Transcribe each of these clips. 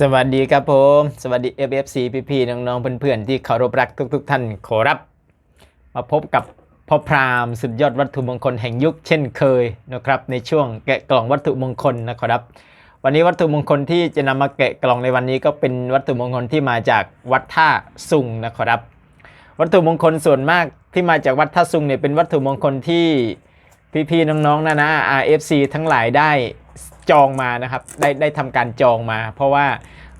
สวัสดีครับผม สวัสดี FFC พี่ๆน้องๆเพื่อนๆที่เคารพรักทุก ๆ ท่านขอรับ มาพบกับพ่อพรามสุดยอดวัตถุมงคลแห่งยุคเช่นเคยนะครับ ในช่วงแกะกล่องวัตถุมงคลนะครับ วันนี้วัตถุมงคลที่จะนำมาแกะกล่องในวันนี้ก็เป็นวัตถุมงคลที่มาจากวัดท่าสุงนะครับ วัตถุมงคลส่วนมากที่มาจากวัดท่าสุงเนี่ยเป็นวัตถุมงคลที่พี่ๆน้องๆนะนะ RFC ทั้งหลายได้ จองมานะครับได้ได้ทำการจองมา เพราะว่า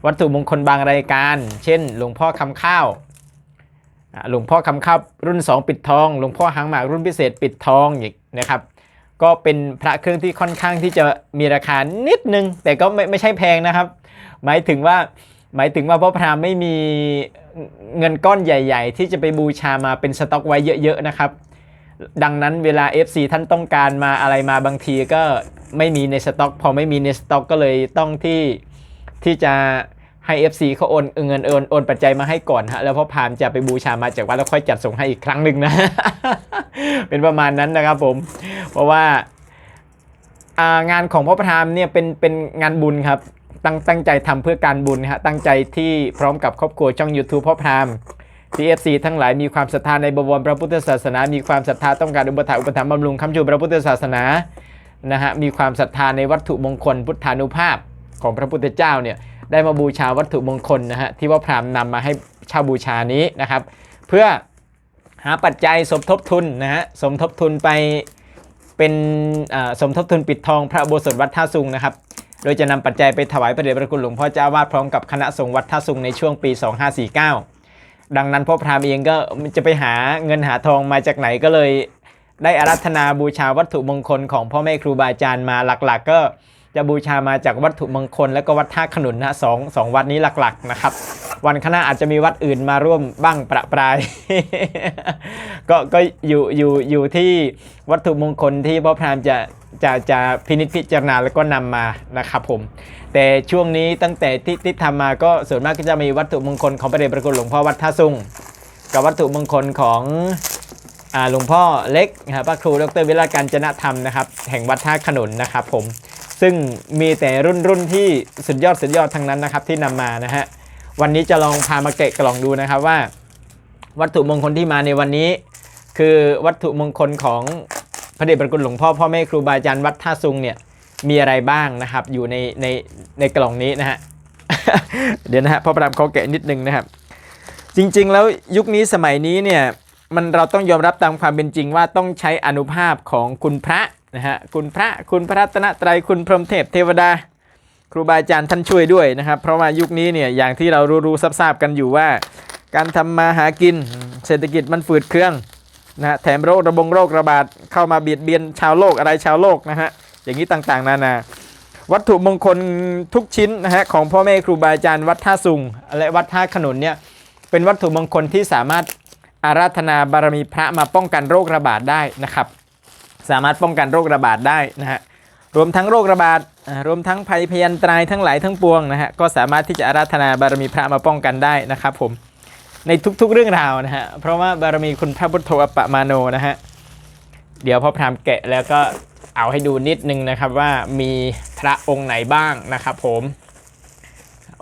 วัตถุมงคลบางรายการ เช่น หลวงพ่อคำข้าวหลวงพ่อคำข้าวรุ่น 2 ปิดทอง หลวงพ่อหางหมากรุ่นพิเศษปิดทองอย่างนะครับ ก็เป็นพระเครื่องที่ค่อนข้างที่จะมีราคานิดนึง แต่ก็ไม่ไม่ใช่แพงนะครับ หมายถึงว่าหมายถึงว่าพ่อพรามไม่มีเงินก้อนใหญ่ ๆ ที่จะไปบูชามาเป็นสต็อกไว้เยอะๆนะครับ ดังนั้นเวลา FC ท่านต้องการมาอะไรมาบางทีก็ไม่มีในสต็อก พอไม่มีในสต็อกก็เลยต้องที่ที่จะให้ FC เขาโอนเงินโอนโอนปัจจัยมาให้ก่อนฮะแล้วพ่อพามจะไปบูชามาจากวัดแล้วค่อยจัดส่งให้อีกครั้งหนึ่งนะ เป็นประมาณนั้นนะครับผม เพราะว่าางานของพ่อพรามเนี่ยเป็นเป็นงานบุญครับ ตั้งตั้งใจทำเพื่อการบุญฮะตั้งใจที่พร้อมกับครอบครัวช่อง YouTube พ่อพราม TFC ทั้งหลายมีความศรัทธาในบวรพระพุทธศาสนา มีความศรัทธาต้องการอุปถัมภ์อุปถัมภ์บำรุงคำชูพระพุทธศาสนานะฮะมีความศรัทธาในวัตถุมงคล พุทธานุภาพของพระพุทธเจ้าเนี่ยได้มาบูชาวัตถุมงคลนะฮะที่ว่าพราหมณ์นำมาให้ช่าบูชานี้นะครับ เพื่อหาปัจจัยสมทบทุนนะฮะสมทบทุนไปเป็นสมทบทุนปิดทองพระโบสถวัดท่าซุงนะครับโดยจะนำปัจจัยไปถวายพระเดชพระคุณหลวงพ่อเจ้าวาดพร้อมกับคณะสงฆ์วัดท่าซุงในช่วงปี 2549 ดังนั้นพ่อพรามเองก็จะไปหาเงินหาทองมาจากไหนก็เลย ได้อารัธนาบูชาวัตถุมงคลของพ่อแม่ครูบาอาจารย์มาหลัก ๆ ก็ จะบูชามาจากวัตถุมงคล และก็วัดท่าขนุนนะสองสองวัดนี้หลักๆนะครับ วันข้างหน้าอาจจะมีวัดอื่นมาร่วมบ้างประปราย ก็ก็อยู่อยู่อยู่ที่วัตถุมงคลที่พ่อพรามจะจะจะพินิจพิจารณาแล้วก็นำมานะครับผม แต่ช่วงนี้ตั้งแต่ที่ที่ทำมาก็ส่วนมากก็จะมีวัตถุมงคลของพระเดชพระคุณหลวงพ่อวัดท่าซุงกับวัตถุมงคลของอาหลวงพ่อเล็กครับพระครูดรวิราการจนะธรรมนะครับ แห่งวัดท่าขนุนนะครับผม ซึ่งมีแต่รุ่นรุ่นที่สุดยอดสุดยอดทั้งนั้นนะครับที่นำมานะฮะวันนี้จะลองพามาแกะกล่องดูนะครับว่า วัตถุมงคลที่มาในวันนี้ คือวัตถุมงคลของพระเดชพระคุณหลวงพ่อพ่อแม่ครูบาอาจารย์วัดท่าซุงเนี่ยมีอะไรบ้างนะครับอยู่ในในในกล่องนี้นะฮะเดี๋ยวนะฮะพ่อประดามเขาแกะนิดนึงนะครับ จริงๆแล้วยุคนี้สมัยนี้เนี่ยมันเราต้องยอมรับตามความเป็นจริงว่าต้องใช้อนุภาพของคุณพระ นะฮะคุณพระคุณพระรัตนตรัยคุณพรหมเทพเทวดา ครูบาอาจารย์ท่านช่วยด้วยนะครับ เพราะว่ายุคนี้เนี่ยอย่างที่เรารู้ๆทราบๆกันอยู่ว่า การทำมาหากินเศรษฐกิจมันฝืดเครื่องนะฮะแถมโรคระบงโรคระบาดเข้ามาเบียดเบียนชาวโลกอะไรชาวโลกนะฮะอย่างนี้ต่างๆ นานา วัตถุมงคลทุกชิ้นนะฮะของพ่อแม่ครูบาอาจารย์วัดท่าสุงและวัดท่าขนุนเนี่ยเป็นวัตถุมงคลที่สามารถอาราธนาบารมีพระมาป้องกันโรคระบาดได้นะครับ สามารถป้องกันโรคระบาดได้นะฮะรวมทั้งโรคระบาดรวมทั้งภัยพยันตรายทั้งหลายทั้งปวงนะฮะก็สามารถที่จะอาราธนาบารมีพระมาป้องกันได้นะครับผมในทุกๆเรื่องราวนะฮะเพราะว่าบารมีคุณพระพุทโธอปปะมาโนนะฮะเดี๋ยวพ่อพรามแกะแล้วก็เอาให้ดูนิดนึงนะครับว่ามีพระองค์ไหนบ้างนะครับผม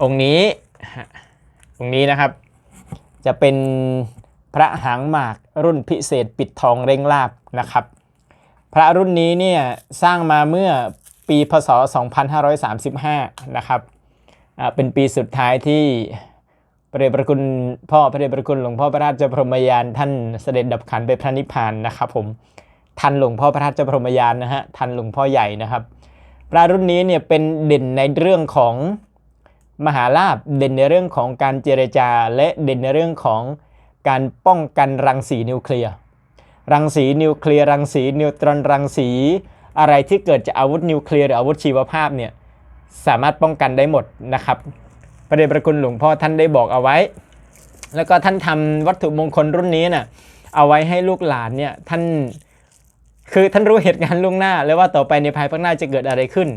องค์นี้องค์นี้นะครับจะเป็นพระหางหมากรุ่นพิเศษปิดทองเร่งลาบนะครับ พระรุ่นนี้เนี่ยสร้างมาเมื่อปีพศ 2535 นะครับเป็นปีสุดท้ายที่พระเดชพระคุณพ่อพระเดชพระคุณหลวงพ่อพระราชพรหมยานท่านเสด็จดับขันไปพระนิพพานนะครับผมทันหลวงพ่อพระราชพรหมยานนะฮะทันหลวงพ่อใหญ่นะครับพระรุ่นนี้เนี่ยเป็นเด่นในเรื่องของมหาลาภเด่นในเรื่องของการเจรจา และเด่นในเรื่องของการป้องกันรังสีนิวเคลียร์ รังสีนิวเคลียร์รังสีนิวตรอนรังสี อะไรที่เกิดจากอาวุธนิวเคลียร์หรืออาวุธชีวภาพเนี่ยสามารถป้องกันได้หมดนะครับพระเดชพระคุณหลวงพ่อท่านได้บอกเอาไว้ แล้วก็ท่านทำวัตถุมงคลรุ่นนี้น่ะเอาไว้ให้ลูกหลานเนี่ยท่านคือท่านรู้เหตุการณ์ล่วงหน้า แล้วว่าต่อไปในภายภาคหน้าจะเกิดอะไรขึ้น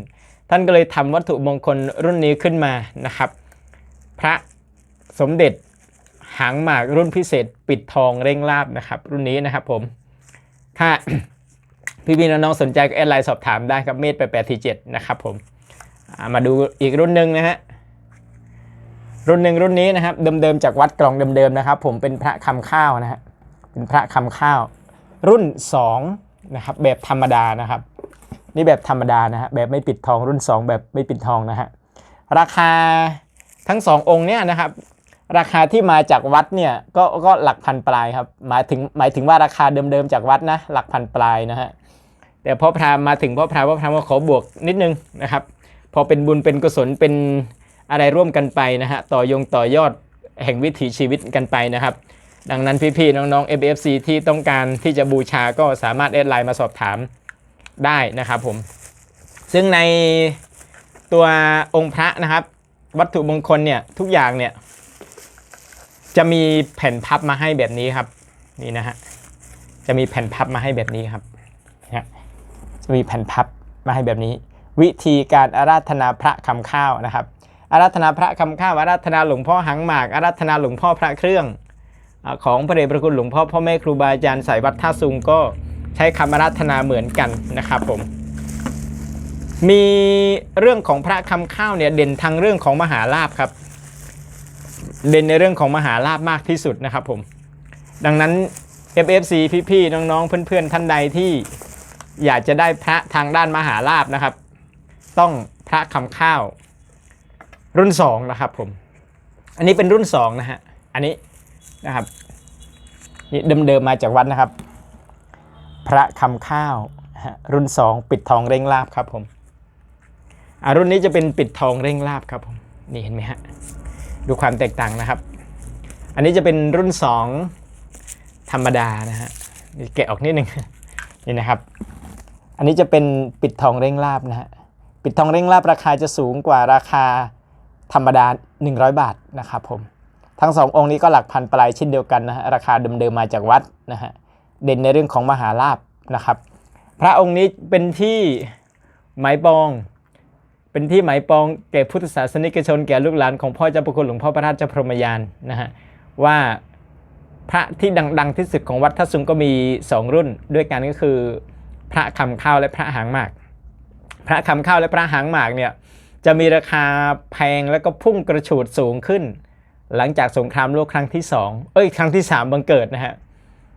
ท่านก็เลยทำวัตถุมงคลรุ่นนี้ขึ้นมานะครับ พระสมเด็จ หางหมากรุ่นพิเศษปิดทองเร่งลาบนะครับ รุ่นนี้นะครับผมถ้าพี่พี่น้องๆสนใจก็แอดไลน์สอบถามได้ครับเมตรแปดแปดทีเจ็ดนะครับผมมาดูอีกรุ่นหนึ่งนะฮะรุ่นหนึ่งรุ่นนี้นะครับเดิมๆจากวัดกล่องเดิมๆนะครับ ผมเป็นพระคำข้าวนะฮะเป็นพระคำข้าว รุ่น2นะครับแบบธรรมดานะครับ นี่แบบธรรมดานะฮะแบบไม่ปิดทองรุ่น 2 แบบไม่ปิดทองนะฮะราคาทั้งสององค์เนี่ยนะครับ ราคาที่มาจากวัดเนี่ยก็ก็หลักพันปลายครับหมายถึงหมายถึงว่าราคาเดิมๆจากวัดนะหลักพันปลายนะฮะแต่พ่อพรามมาถึงพ่อพรามพ่อพรามก็ขอบวกนิดนึงนะครับ พอเป็นบุญเป็นกุศลเป็นอะไรร่วมกันไปนะฮะต่อยงต่อยอดแห่งวิถีชีวิตกันไปนะครับ ดังนั้นพี่ๆน้องๆ FFC ที่ต้องการที่จะบูชาก็สามารถแอดไลน์มาสอบถามได้นะครับผม ซึ่งในตัวองค์พระนะครับ วัตถุมงคลเนี่ยทุกอย่างเนี่ย จะมีแผ่นพับมาให้แบบนี้ครับ นี่นะฮะจะมีแผ่นพับมาให้แบบนี้ครับนะฮะจะมีแผ่นพับมาให้แบบนี้ วิธีการอาราธนาพระคำข้าวนะครับอาราธนาพระคำข้าวอาราธนาหลวงพ่อหังหมากอาราธนาหลวงพ่อพระเครื่องอของพระเดชพระคุณหลวงพ่อพ่อแม่ครูบาอาจารย์สายวัดท่าซุงก็ใช้คำอาราธนาเหมือนกันนะครับผมมีเรื่องของพระคำข้าวเนี่ยเด่นทางเรื่องของมหาลาภครับ เด่นในเรื่องของมหาลาภมากที่สุดนะครับผมดังนั้น FFC พี่ๆน้องๆ เพื่อนๆ ท่านใดที่อยากจะได้พระทางด้านมหาลาภนะครับ ต้องพระคำข้าว รุ่น2นะครับผมอันนี้เป็นรุ่น2นะฮะอันนี้นะครับนี่เดิมๆมาจากวัดนะครับ พระคำข้าวรุ่น 2 ปิดทองเร่งลาบครับผมอ่ารุ่นนี้จะเป็นปิดทองเร่งลาบครับผมนี่เห็นไหมฮะ ดูความแตกต่างนะครับ อันนี้จะเป็นรุ่น 2 ธรรมดานะฮะนี่แกะออกนิดนึงนี่นะครับ อันนี้จะเป็นปิดทองเร่งลาบนะฮะปิดทองเร่งลาบราคาจะสูงกว่าราคาธรรมดา 100 บาทนะครับผมทั้งสององค์นี้ก็หลักพันปลายเช่นเดียวกันนะฮะราคาเดิมๆมาจากวัดนะฮะเด่นในเรื่องของมหาลาบนะครับ พระองค์นี้เป็นที่หมายปอง เป็นที่หมายปองแก่พุทธศาสนิกชนแก่ลูกหลานของพ่อเจ้าประคุณหลวงพ่อพระราชพรหมยานนะฮะว่าพระที่ดังๆที่สุดของวัดทัศซุงก็มี 2 รุ่นด้วยกันก็คือ พระคำข้าวและพระหางหมาก พระคำข้าวและพระหางหมากเนี่ยจะมีราคาแพงแล้วก็พุ่งกระฉูดสูงขึ้น หลังจากสงครามโลกครั้งที่ 2 เอ้ยครั้งที่ 3 บังเกิดนะฮะ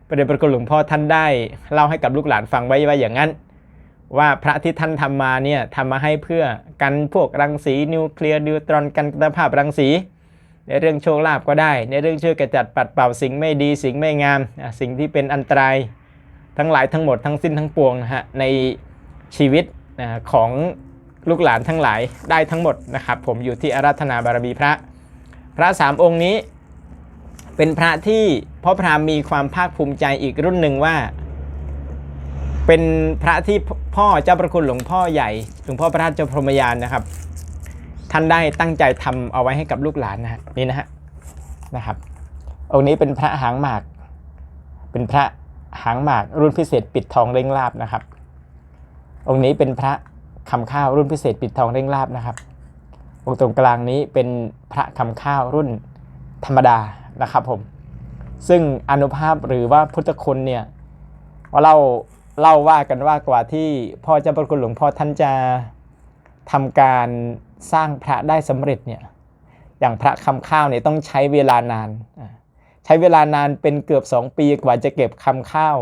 ประเดชพระคุณหลวงพ่อท่านได้เล่าให้กับลูกหลานฟังไว้ว่าอย่างนั้น ว่าพระที่ท่านทำมาเนี่ยทำมาให้เพื่อกันพวกรังสีนิวเคลียร์นิวตรอนกันคุณภาพรังสี ในเรื่องโชคลาภก็ได้ ในเรื่องช่วยกระจัดปัดเป่าสิ่งไม่ดีสิ่งไม่งาม สิ่งที่เป็นอันตรายทั้งหลายทั้งหมดทั้งสิ้นทั้งปวงนะฮะในชีวิตของลูกหลานทั้งหลายได้ทั้งหมดนะครับผมอยู่ที่อาราธนาบารมีพระ พระสามองค์นี้ เป็นพระที่พ่อพรามมีความภาคภูมิใจอีกรุ่นหนึ่งว่า เป็นพระที่พ่อเจ้าประคุณหลวงพ่อใหญ่หลวงพ่อพระราชพรหมยานนะครับ ท่านได้ตั้งใจทำเอาไว้ให้กับลูกหลานนะฮะนี่นะฮะนะครับ องค์นี้เป็นพระหางหมาก เป็นพระหางหมากรุ่นพิเศษปิดทองเร่งลาบนะครับ องค์นี้เป็นพระคำข้าวรุ่นพิเศษปิดทองเร่งลาบนะครับ องค์ตรงกลางนี้เป็นพระคำข้าวรุ่นธรรมดานะครับผม ซึ่งอนุภาพหรือว่าพุทธคุณเนี่ยว่าเรา เล่าว่ากันว่ากว่าที่พ่อเจ้าประคุณหลวงพ่อท่านจะทำการสร้างพระได้สำเร็จเนี่ยอย่างพระคำข้าวเนี่ยต้องใช้เวลานาน ใช้เวลานานเป็นเกือบ 2 ปีกว่าจะเก็บคำข้าว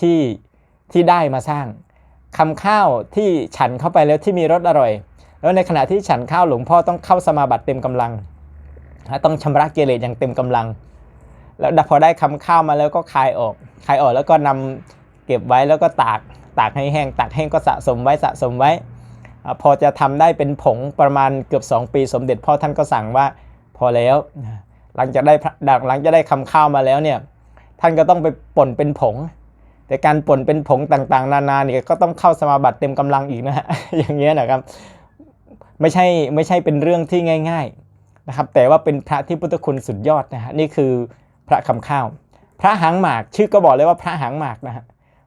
ที่ที่ได้มาสร้างคำข้าวที่ฉันเข้าไปแล้วที่มีรสอร่อย แล้วในขณะที่ฉันข้าวหลวงพ่อต้องเข้าสมาบัติเต็มกำลังนะต้องชำระเกเรอย่างเต็มกำลัง แล้วพอได้คำข้าวมาแล้วก็คายออก คายออกแล้วก็นำ เก็บไว้แล้วก็ตากตากให้แห้งตากแห้งก็สะสมไว้สะสมไว้ พอจะทำได้เป็นผงประมาณเกือบ 2 ปีสมเด็จพ่อท่านก็สั่งว่าพอแล้ว หลังจากได้หลังจากได้คำข้าวมาแล้วเนี่ยท่านก็ต้องไปป่นเป็นผง แต่การป่นเป็นผงต่างๆ นานาเนี่ยก็ต้องเข้าสมาบัติเต็มกำลังอีกนะฮะอย่างเงี้ยนะครับไม่ใช่ไม่ใช่เป็นเรื่องที่ง่าย ๆนะครับ แต่ว่าเป็นพระที่พุทธคุณสุดยอดนะฮะนี่คือพระคำข้าว พระหางหมากชื่อก็บอกเลยว่าพระหางหมากนะฮะ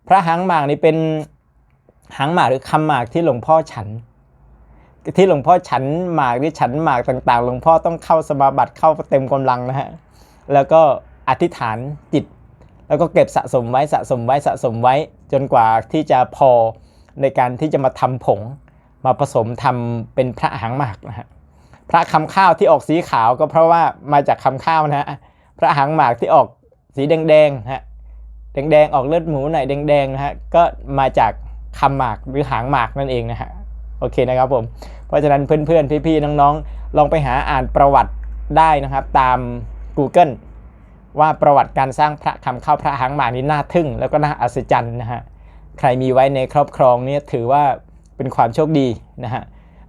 พระหางหมากนี่เป็นหางหมากหรือคำหมากที่หลวงพ่อฉัน ที่หลวงพ่อฉันหมากหรือฉันหมากต่าง ๆ หลวงพ่อต้องเข้าสมาบัติเข้าเต็มกำลังนะฮะแล้วก็อธิษฐานจิต แล้วก็เก็บสะสมไว้สะสมไว้สะสมไว้ จนกว่าที่จะพอในการที่จะมาทำผง มาผสมทำเป็นพระหางหมากนะฮะพระคำข้าวที่ออกสีขาวก็เพราะว่ามาจากคำข้าวนะฮะพระหางหมากที่ออกสีแดงๆฮะ แดงๆ ออกเลือดหมูหน่อยแดงๆนะฮะก็มาจากคำหมากหรือหางหมากนั่นเองนะฮะโอเคนะครับผมเพราะฉะนั้นเพื่อนๆ พี่ๆ น้องๆ ลองไปหาอ่านประวัติได้นะครับตาม Google ว่าประวัติการสร้างพระคำเข้าพระหางหมากนี้น่าทึ่ง แล้วก็น่าอัศจรรย์นะฮะใครมีไว้ในครอบครองเนี่ยถือว่าเป็นความโชคดีนะฮะ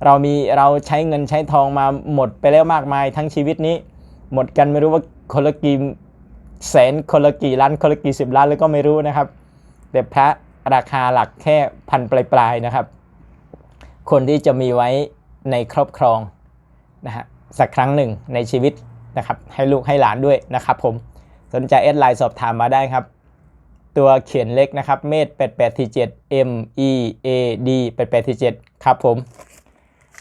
เรามีเราใช้เงินใช้ทองมาหมดไปแล้วมากมายทั้งชีวิตนี้ หมดกันไม่รู้ว่าคนละกี่ แสนคนละกี่ล้านคนละกี่สิบล้านแล้วก็ไม่รู้นะครับ แต่พระราคาหลักแค่พันปลายๆนะครับ คนที่จะมีไว้ในครอบครองนะฮะสักครั้งหนึ่งในชีวิตนะครับ ให้ลูกให้หลานด้วยนะครับผมสนใจแอดไลน์สอบถามมาได้ครับ ตัวเขียนเล็กนะครับเมตร88ที่7 M E A D 88ที่7ครับผม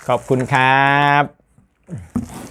ขอบคุณครับ